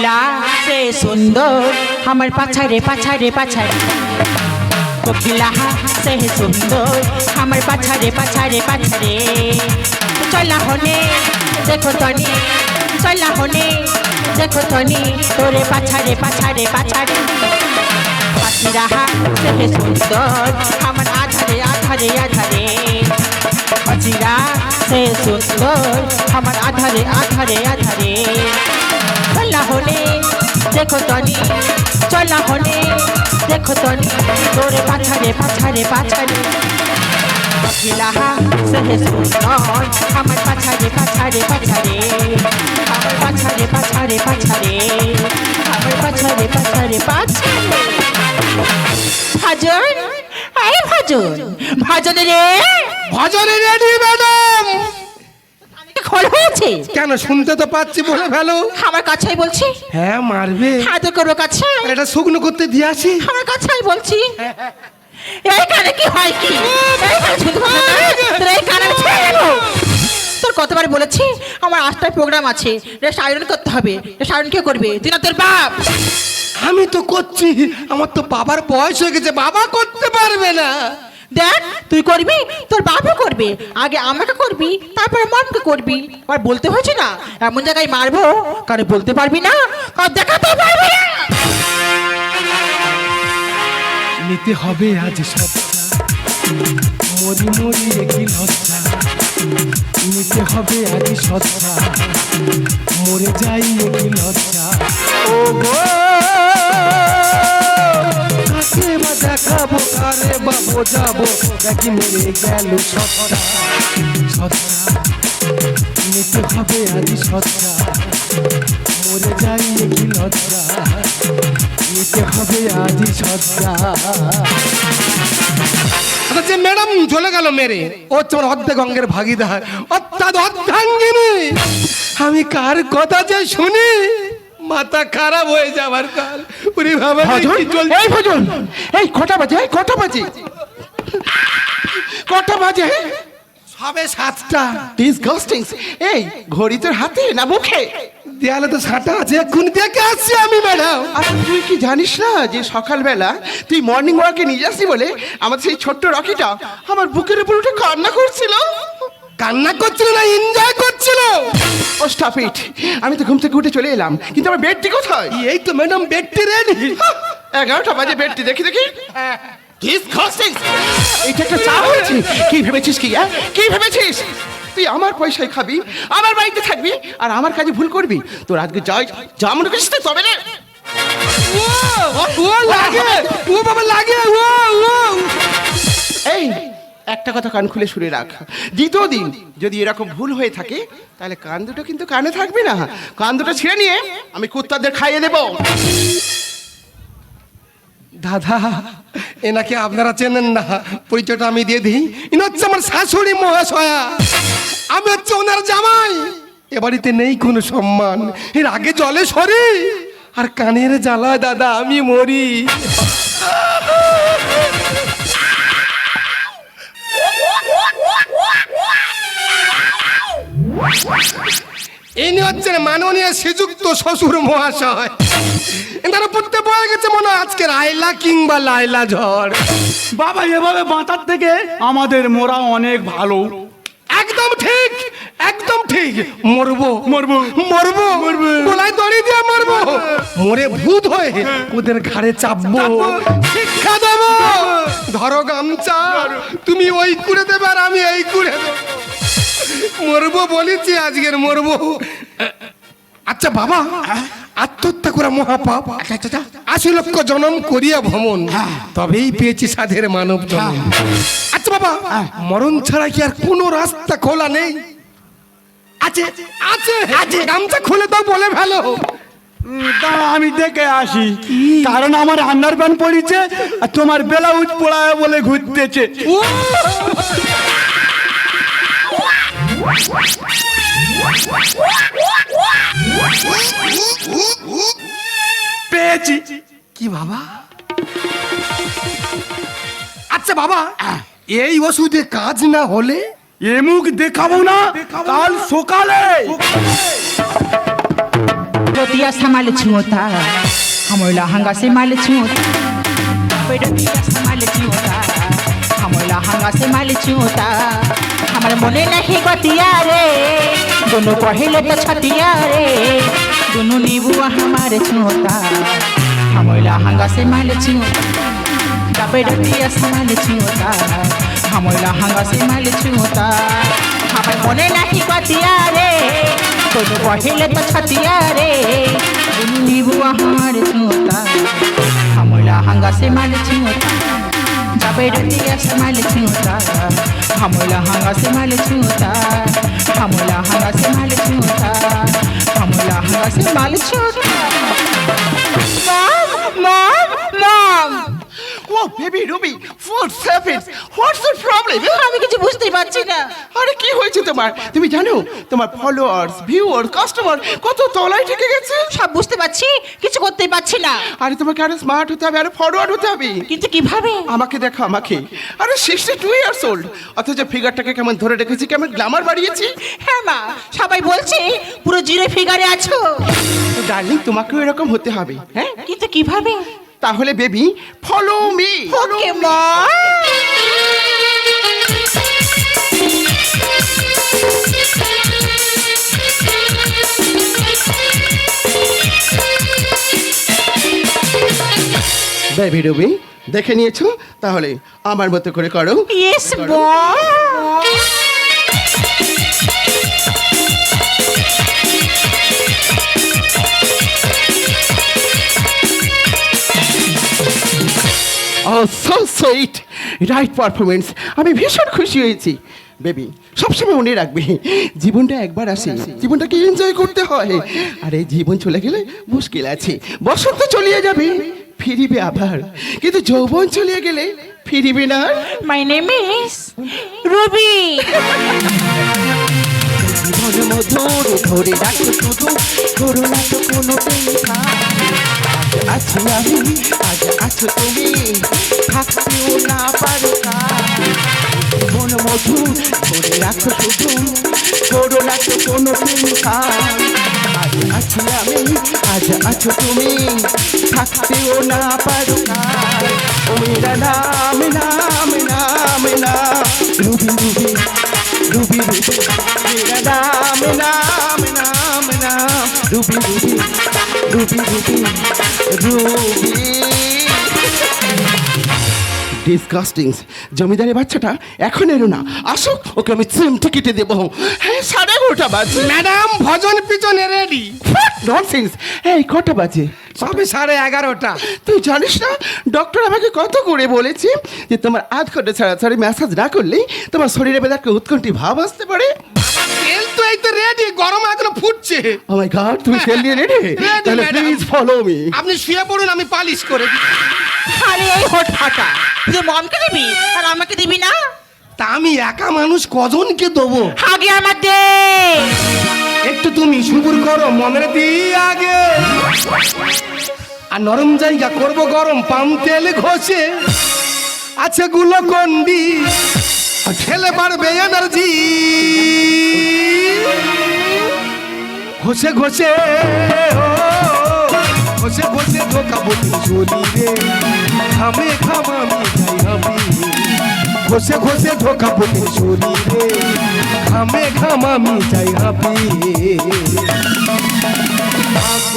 সে সুন্দর আমার পাছারে পাছারে পাছারে কোকিলা সে সুন্দর আমার পাছারে পাছারে পাছারে চলা হনে দেখো তনি চলা হনে দেখো তনি তোরে পাছারে পাছারে পাছারে পাখিরা সে সুন্দর আমার আধারে আধারে আধারে পাখিরা সে সুন্দর আমার আধারে আধারে আধারে চলা হলে দেখো তনি চলা হলে দেখো তনি তোরে পাছারে পাছারে পাছারে পাখিরা সে সুন্দর আমার পাছারে পাছারে পাছারে আমার পাছারে পাছারে পাছারে আমার পাছারে পাছারে পাছারে ভাজন এই ভাজন ভাজন রে ভজনে রেডি ম্যাডাম হয়েছে? কেন শুনতে তো পাচ্ছি বলে ভালো আমার কাছেই বলছি। হ্যাঁ মারবে। হাত করব কাছে এটা শুকনো করতে দিয়ে আসি। আমার কাছেই বলছি। এই কানে কি হয় কি? এই কানে শুনতে পাচ্ছ না? তোর এই কানে আমি ছেড়ে দেবো। তোর কতবার বলেছি আমার আটটায় প্রোগ্রাম আছে। রেস আয়রন করতে হবে। রেস আয়রন কে করবে? তুই না তোর বাপ। আমি তো করছি আমার তো বাবার বয়স হয়ে গেছে বাবা করতে পারবে না। দেখ তুই করবি তোর বাপও করবে। আগে আমাকে করবি তারপরে মনকে করবি। আর বলতে হয়েছে না এমন জায়গায় মারবো কারণ বলতে পারবি না কারণ দেখাতে পারবি না। নিতে হবে আজ সবটা মরি মরি একই লজ্জা। নিতে হবে আজ সজ্জা। মরে যাই একই লজ্জা। ও গো কাকে বা দেখাবো কারে দেখি মেরে গেল নিতে হবে মরে যাই লজ্জা। নিতে হবে আচ্ছা যে ম্যাডাম চলে গেল মেরে, ও তোমার অর্ধেক অঙ্গের ভাগিদার। অর্থাৎ অর্ধাঙ্গিনী। আমি কার কথা যে শুনি? মাথা খারাপ হয়ে যাবার কাল। উনি ভজন এই ভজন এই কটা বাজে এই কটা বাজে? কটা বাজে? সবে সাতটা। ডিসগাস্টিং এই ঘড়ি তোর হাতে না মুখে? দেয়ালে তো সাটা আছে এখন দেখে আসছি আমি ম্যাডাম। আর তুই কি জানিস না যে সকালবেলা তুই মর্নিং ওয়াকে নিয়ে যাসনি বলে আমার সেই ছোট্ট রকিটা আমার বুকের উপর উঠে কান্না করছিল? কান্না করছিল না এনজয় করছিল? ও স্টপ ইট আমি তো ঘুম থেকে উঠে চলে এলাম। কিন্তু আমার বেডটি কোথায়? এই তো ম্যাডাম বেডটি রেডি এগারোটা বাজে বেডটি দেখি দেখি। এটা একটা চা হয়েছে। কি ভেবেছিস কি হ্যাঁ? কি ভেবেছিস? তুই আমার পয়সায় খাবি আমার বাড়িতে থাকবি আর আমার কাজে ভুল করবি। তোর আজকে জয় যা মনে করিস তবে রে। ও ও লাগে ও বাবা। লাগে ও ও এই একটা কথা কান খুলে শুনে রাখ। দ্বিতীয় দিন যদি এরকম ভুল হয়ে থাকে, তাহলে কান দুটো কিন্তু কানে থাকবে না। কান দুটো ছিঁড়ে নিয়ে আমি কুত্তাদের খাইয়ে দেবো। দাদা, এনাকে আপনারা চেনেন না। পরিচয়টা আমি দিয়ে দিই। ইনি হচ্ছে আমার শাশুড়ি মহাশয়া। আমি হচ্ছে ওনার জামাই। এ বাড়িতে নেই কোনো সম্মান। এর আগে জলে সরি, আর কানের জ্বালা দাদা, আমি মরি। ইনি হচ্ছেন মাননীয় শ্রীযুক্ত শ্বশুর মহাশয়। এনারা পড়তে পড়ে গেছে মনে আজকের আইলা কিংবা লাইলা ঝড়। বাবা এভাবে বাঁচার থেকে আমাদের মোরা অনেক ভালো। একদম ঠিক একদম ঠিক। মরবো। মরবো। মরবো। মরবো। গলায় দড়ি দিয়ে মরবো। মরে ভূত হয়ে ওদের ঘাড়ে চাপবো। শিক্ষা দেবো। ধরো গামছা। তুমি ওই করে দেবে আর আমি এই করে দেবো। মরবো বলেছি আজকের মরবো। আচ্ছা বাবা আত্মহত্যা করা মহাপাপ। আশি লক্ষ জনম করিয়া ভ্রমণ। তবেই পেয়েছি সাধের মানব জনম। আচ্ছা বাবা মরণ ছাড়া কি আর কোনো রাস্তা খোলা নেই? আছে আছে। আছে। গামছা খুলে দাও বলে ভালো আমি দেখে আসি। কারণ আমার আন্ডার প্যান্ট পড়িছে আর তোমার ব্লাউজ পড়ায় বলে ঘুরতেছে! পেয়েছি। কি বাবা? আচ্ছা বাবা এই ওষুধে কাজ না হলে এমুক দেখাবো না কাল সকালে। জ্যোতিয়া সামালে ছুঁতা আমার লাহাঙ্গা সে মালে ছুঁতা সামালে ছুঁতা আমার লাহাঙ্গা সে মালে ছুঁতা छुता हमारे मने नहीं गतिया रे दोनों पहले तो छतिया रे दोनों नीबुआ हमारे छुता हम लहंगा से माल छुता बेडतिया संभाल छुता हम लहंगा से माल छुता हमारे मने नहीं गतिया रे दोनों पहले तो छतिया रे दोनों नीबुआ हमारे छुता हम लहंगा से माल छुता perdiya samal chuta hamula hanga samal chuta hamula hanga samal chuta hamula hanga samal chuta mom mom mom oh baby Ruby what's happens what's the problem আমি কিছু বুঝতেই পারছি না। আরে কি হয়েছে তোমার? তুমি জানো তোমার ফলোয়ার্স ভিউয়ার কাস্টমার কত তলায় ঠেকে গেছে? সব বুঝতে পারছি কিছু করতেই পারছি না। আরে তোমাকে আরও স্মার্ট হতে হবে আরও ফরওয়ার্ড হতে হবে। কিন্তু কীভাবে? আমাকে দেখো আমাকে। আরে সিক্সটি টু ইয়ার্স ওল্ড অথচ ফিগারটাকে কেমন ধরে রেখেছি কেমন গ্ল্যামার বাড়িয়েছি। হ্যাঁ মা সবাই বলছে পুরো জিরো ফিগারে আছো। ডার্লিং তোমাকেও এরকম হতে হবে হ্যাঁ? কিন্তু কীভাবে? তাহলে বেবি ফলো মি ওকে মা বেবি রুবি দেখে নিয়েছো? তাহলে আমার মতো করে করো। Yes so sweet right performance আমি ভীষণ খুশি হয়েছি। বেবি সবসময় মনে রাখবে জীবনটা একবার আসে জীবনটাকে এনজয় করতে হয়। আর এই জীবন চলে গেলে মুশকিল আছে। বসন্ত চলিয়ে যাবে ফিরিবে আবার। কিন্তু যৌবন চলিয়ে গেলে ফিরিবে না মাই নেম ইজ রুবি জীবন মধুর, ধরে রাখো শুধু না তো কোনো আছি আমি আজ আছো তুমি, থাকতেও না পারো। জীবন মধুর, ধরে রাখো শুধু না তো কোনো চিন্তা আজ আছি আমি আজ আছো তুমি, থাকতেও না পারো। মেরা নাম নাম নাম নাম রুবি রুবি রুবি রুবি নাম নাম নাম নাম Ruby Ruby Ruby Ruby Ruby ডিসকাস্টিংস জমিদারের বাচ্চাটা এখন এলো না আসুক ওকে আমি সেম টিকিটে দেবো হ্যাঁ সাড়ে এগারোটা বাজে ম্যাডাম ভজন পিছনে রেডি ননসেন্স এই কটা বাজে সবে সাড়ে এগারোটা। তুই জানিস না ডক্টর আমাকে কত করে বলেছে যে তোমার আধ ঘণ্টা ছাড়া ছাড়ি ম্যাসাজ না করলেই তোমার শরীরে বেদা একটা উৎকণ্ঠী ভাব আসতে পারে। তেল তো এই তো রেডি গরম এখনও ফুটছে। ও মাই গড তুমি সেল নিয়ে রেডি তাহলে প্লিজ ফলো মি আপনি শুয়ে পড়ুন আমি পালিশ করে দিই। আরে এই হট ফাটা তুই মমকে দিবি আর আমাকে দিবি না? তা আমি একা মানুষ কজনকে দেবো? আগে আমার দে। একটু তুমি সুবুর করো মনের দিই আগে। আর নরম জায়গা করব গরম, পাম তেল ঘষে। আছে গুলো কন্ডি ঠেলে পারবে এনার্জি ঘষে ঘষে ঘষে ঘষে ঢোকাবো শরীরে খামে খামামি যাই, আমি। ঘষে ঘষে ঢোকাবো শরীরে খামে খামামি যাই, আমি। ভাগ্য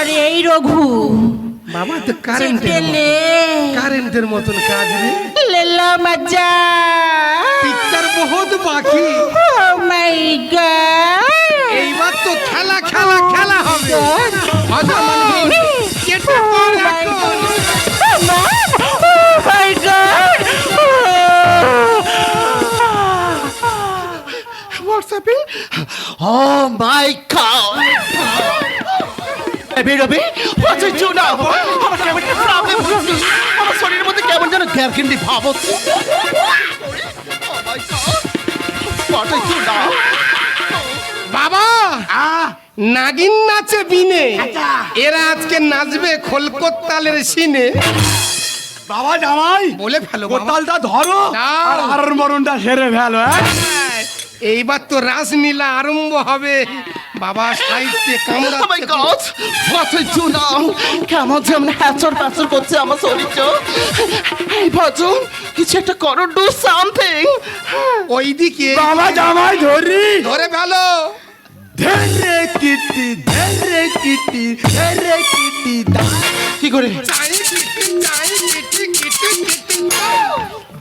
আরে এই রঘু। বাবা তো কারেন্টের লে। কারেন্টের মতন কাজ রে। লেলা মজা। পিকচার বহুত বাকি ও মাই গড এইবার তো খেলা খেলা খেলা হবে। ভগবান, কেটে Oh পড় এখন। ও মাই গড বেরোবে? পচে চুনা আমার কেমন প্রবলেম হচ্ছে আমার শরীরের মধ্যে কেমন যেন গ্যারকিন্ডি ভাব হচ্ছে। চুনা বাবা! নাগিন নাচে বিনে। এরা আজকে নাচবে খোলকোত্তালের সিনে। বাবা জামাই বলে ফেলো। কোতালটা ধরো আর মরণটা সেরে ফেলো হ্যাঁ? এইবার তো রাসলীলা আরম্ভ হবে। বাবা সাহিত্যে ও মাই গড পচে চুনা কেমন যেমন হ্যাচর প্যাচর করছে আমার শরীরটা এই ভজন কিছু একটা করো ডু সামথিং ওইদিকে বাবা জামাই ধরি। ধরে ফেলো। ধরে কিটি ধরে কিটি ধরে কিটি কি করে? চাই কিটি, চাই কিটি, কিটি, কিটি।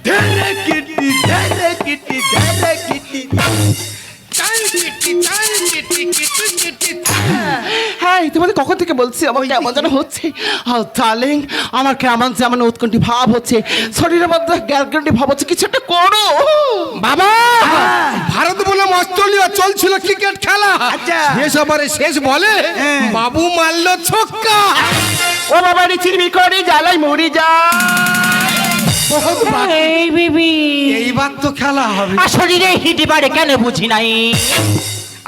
ধরে কিটি ধরে কিটি ধরে কিটি হ্যাঁ তোমাদের কখন থেকে বলছি? আমার কেমন যেন হচ্ছে। ডার্লিং আমার কেমন যেমন উৎকণ্ঠি ভাব হচ্ছে। শরীরের মধ্যে গ্যারগ্যান্ডি ভাব হচ্ছে। কিছু একটা করো। বাবা! ভারত বনাম অস্ট্রেলিয়া চলছিল ক্রিকেট খেলা। আচ্ছা। শেষ ওভারে শেষ বলে বাবু মারলো ছক্কা। ও বাবা রে চিরমি করে জ্বালাই মরি যা। এই বিবি। এইবার তো খেলা হবে। শরীরে হিটি বাড়ে কেন বুঝি নাই?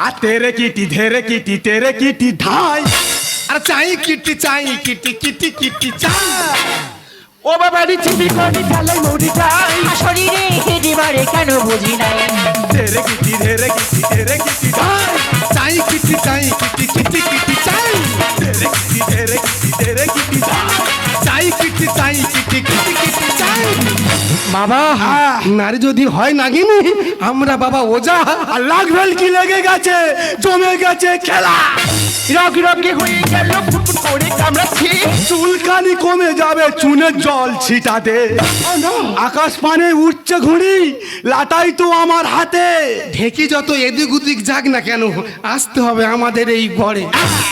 আর তেরে কিটি ধরে কিটি তেরে কিটি ধাই। আর চাই কিটি চাই কিটি কিটি কিটি চাই। ও বাবা রে চিরমি করে জ্বালাই মরি যাই শরীরে হিটি বাড়ে কেন বুঝি নাই? তেরে কিটি ধরে কিটি তেরে কিটি ধাই। চাই কিটি চাই কিটি কিটি কিটি চাই। তেরে কিটি ধরে কিটি তেরে কিটি ধাই। চাই কিটি চাই কিটি চাই বাবা হ্যাঁ। নারী যদি হয় নাগিনি আমরা বাবা ওজা। আর লাগবেল কি লেগে গেছে? জমে গেছে খেলা। রগ রগে হয়ে গেল করে কামড়াচ্ছি। চুলকানি কমে যাবে চুনের জল ছিটাতে। আকাশ পানে উঠছে ঘুড়ি লাটাই তো আমার হাতে। ঢেকি যত এদিক উদিক যাক না কেন আসতে হবে আমাদের এই গড়ে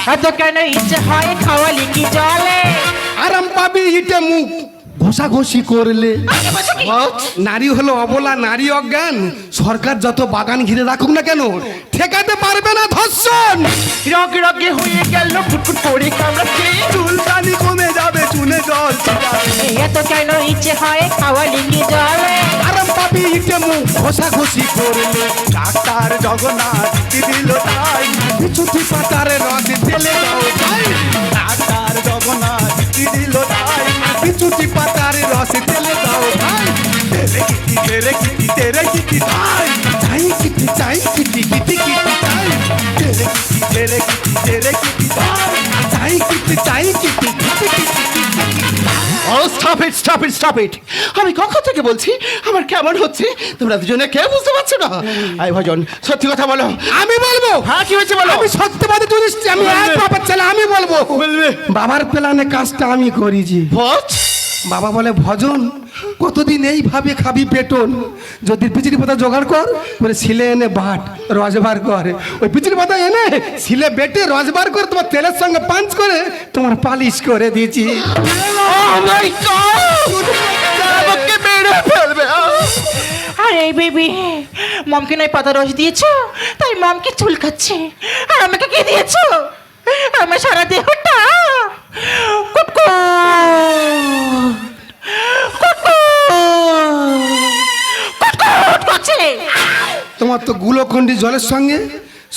এত কেন ইচ্ছে হয় খাওয়া লিঙ্গি জলে? আরাম পাবি ইটে মুখ। ঘষাঘষি করলে। নারী হলো অবলা নারী অজ্ঞান। সরকার যত বাগান ঘিরে রাখুক না কেন ঠেকাতে পারবে না ধর্ষণ। রগ রগে হয়ে গেল ফুটফুট করে চুলকানি কমে যাবে চুনে জল এত কেন ইচ্ছে হয় খাওয়া লিঙ্গি জলে আরাম পাবি ইটে মুখ ঘষাঘষি করলে। ডাক্তার জগন্নাথ দিল তাই? পিছুটি পাতারে দাও ভাই ডাক্তার জগন্নাথ দিল তাই? পিছুটি পাতারে রস ঢেলে দাও ভাই। তেরে কিটি তেরে কিটি তেরে কিটি তাই চাই কিটি চাই কিটি কিটি কিটি চাই তেরে কিটি তেরে কিটি তেরে কিটি তাই চাই কিটি চাই kitty kitty kitty oh stop it stop it stop it আমি কখন থেকে বলছি আমার কেমন হচ্ছে? তোমরা দুজনে কেউ বুঝতে পারছ না? আই ভজন সত্যি কথা বলো। আমি বলব? হ্যাঁ কি হয়েছে বলো? আমি সত্যবাদী টুরিস্ট আমি এক বাবার ছেলে আমি বলব। বলবে। বাবার প্ল্যানে কাজটা আমি করেছি। হোয়াট বাবা বলে ভজন কতদিন এইভাবে খাবি পেটন? যদি পিচির পাতা জোগাড় কর বলে শিলে এনে বাট রসবার কর। ওই পিচির পাতা এনে শিলে বেটে রসবার করে তোমার তেলের সঙ্গে পাঞ্চ করে তোমার পালিশ করে দিয়েছি। ও মাই গড আমাকে মেরে ফেলবে। আর এই বেবি মমকে নয় পাতা রস দিয়েছ তাই মমকে চুলকাচ্ছে আর আমাকে কি দিয়েছ? আমার সারা দেহটা তোমার তো গুলোখন্ডি জলের সঙ্গে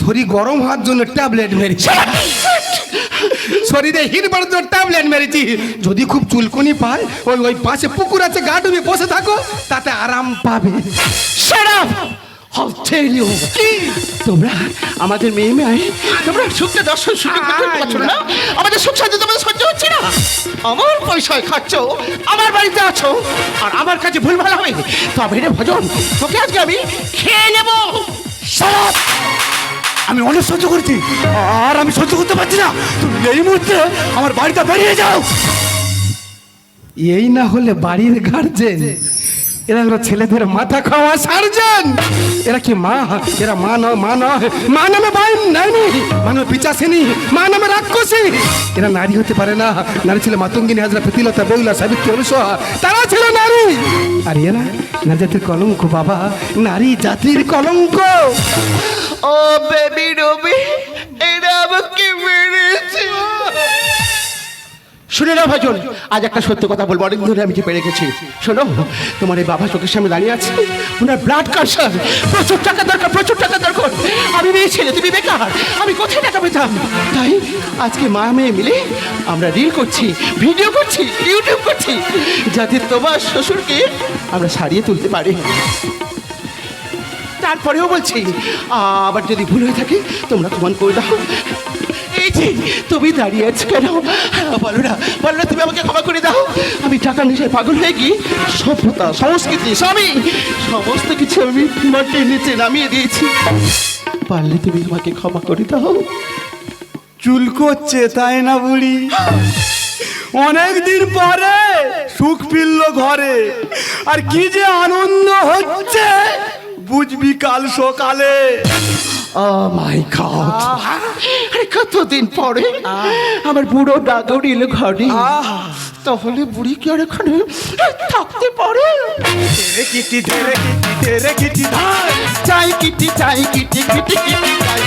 শরীর গরম হওয়ার জন্য ট্যাবলেট মেরেছি। শরীরে হিট বাড়ার জন্য ট্যাবলেট মেরেছি। যদি খুব চুলকুনি পায়, ওই ওই পাশে পুকুর আছে, গা ডুবে বসে থাকো, তাতে আরাম পাবে। Shut you. তোমরা আমাদের মেয়ে মেয়ে তোমরা সুখে দর্শন সুযোগ করতে পারছ না? আমাদের সুখ সাথে তোমাদের সহ্য হচ্ছে না? আমার পয়সায় খাচ্ছ আমার বাড়িতে আছো আর আমার কাছে ভুল ভালো হবে। তবে রে ভজন তোকে আজকে আমি খেয়ে নেব। Shut আমি অনেক সহ্য করেছি আর আমি সহ্য করতে পারছি না। তুমি এই মুহূর্তে আমার বাড়িতে বেরিয়ে যাও। এই না হলে বাড়ির গার্জেন এরা ছেলেদের মাথা খাওয়া সার্জন এরা কি মা? এরা মা নয় মা নয় মা নামে বাইন নাইনি, মা নামে পিচাসিনি, মা নামে রাক্ষসী। এরা নারী হতে পারে না। নারী ছিল মাতঙ্গিনী, হাজরা প্রতিলতা বৌলা সাবিত্রী অনুসহা তারা ছিল নারী। আর এরা না জাতির কলঙ্ক, বাবা। নারী জাতির কলঙ্ক। ও বেবি রবি, এরা আমাকে মেরেছে। শুনে না ভাজন আজ একটা সত্য কথা বলব অনেক ধরে আমি পেরে গেছি। শোনো, তোমার এই বাবা চোখের সামনে দাঁড়িয়ে আছে, ওনার ব্লাড ক্যান্সার প্রচুর টাকা দরকার, প্রচুর টাকা দরকার। আমি মেয়ে ছেলে, তুমি বেকার, আমি কোথায় টাকা পেতাম? তাই আজকে মা মেয়ে মিলে আমরা রিল করছি ভিডিও করছি ইউটিউব করছি, যাতে তোমার শ্বশুরকে আমরা সারিয়ে তুলতে পারি। তারপরেও বলছি, আবার যদি ভুল হয়ে থাকে, তোমরা প্রমাণ করে দাও। এই তুমি দাঁড়িয়ে আছো কেন? বলো না বলো না, তুমি আমাকে ক্ষমা করে দাও। আমি টাকা নেশায় পাগল হয়ে গিয়ে সভ্যতা, সংস্কৃতি, স্বামী, সমস্ত কিছু আমি মাটির নিচে নামিয়ে দিয়েছি। পারলে তুমি আমাকে ক্ষমা করে দাও। চুল করছে তাই না বুড়ি? অনেক দিন পরে সুখ ফিরল ঘরে। আর কি যে আনন্দ হচ্ছে, বুঝবি কাল সকালে। ও মাই গড আরে কতদিন পরে? আমার বুড়ো ডাগর এলো ঘরে তাহলে বুড়ি কি আর এখানে থাকতে পারে? তেরে কিটি তেরে কিটি তেরে কিটি ধার চাই কিটি চাই কিটি কিটি কিটি চাই।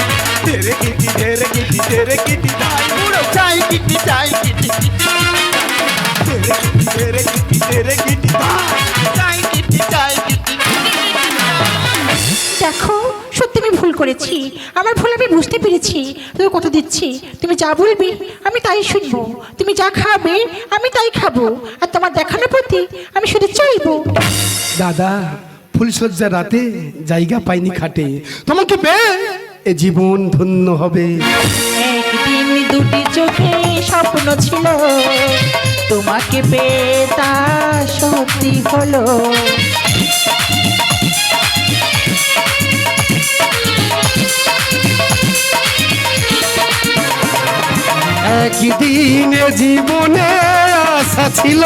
তেরে কিটি তেরে কিটি তেরে কিটি ধার বুড়ো চাই কিটি চাই কিটি কিটি তেরে কিটি তেরে কিটি চাই কিটি চাই কিটি দেখো করেছি। আমার ভুল আমি বুঝতে পেরেছি। তুমি কত দিচ্ছি? তুমি যা বলবে আমি তাই শুনব। তুমি যা খাবে আমি তাই খাব। আর তোমার দেখানোর প্রতি আমি শুধু চাইব। দাদা ফুলসজ্জা রাতে জায়গা পাইনি খাটে। তোমাকে পেয়ে এ জীবন ধন্য হবে। একদিন দুটি চোখে স্বপ্ন ছিল। তোমাকে পেয়ে তা সত্যি হলো। একদিন জীবনে আশা ছিল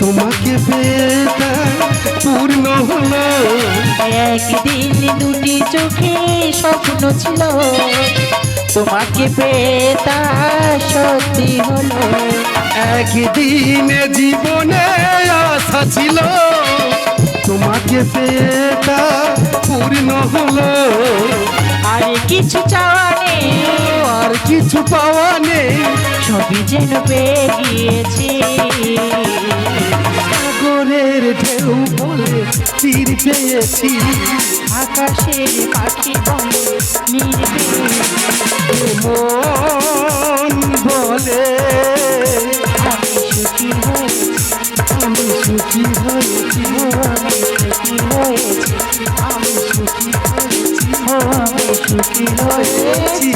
তোমাকে পেয়ে তা পূর্ণ হলো। একদিন দুটি চোখে স্বপ্ন ছিল তোমাকে পেয়ে তা সত্যি হলো। একদিন জীবনে আশা ছিল তোমাকে পেয়ে তা পূর্ণ হলো। আর কিছু চাওয়া নেই। আর কিছু পাওয়া নেই। সবই যেন পেয়ে গিয়েছি। সাগরের ঢেউ বলে তীর পেয়েছি। আকাশের পাখি বলে নির্বে মন বলে আমি সুখী হয়েছি। আমি সুখী হয়েছি। আমি সুখী হয়েছি। আমি সুখী হয়েছি। সুখী হয়েছি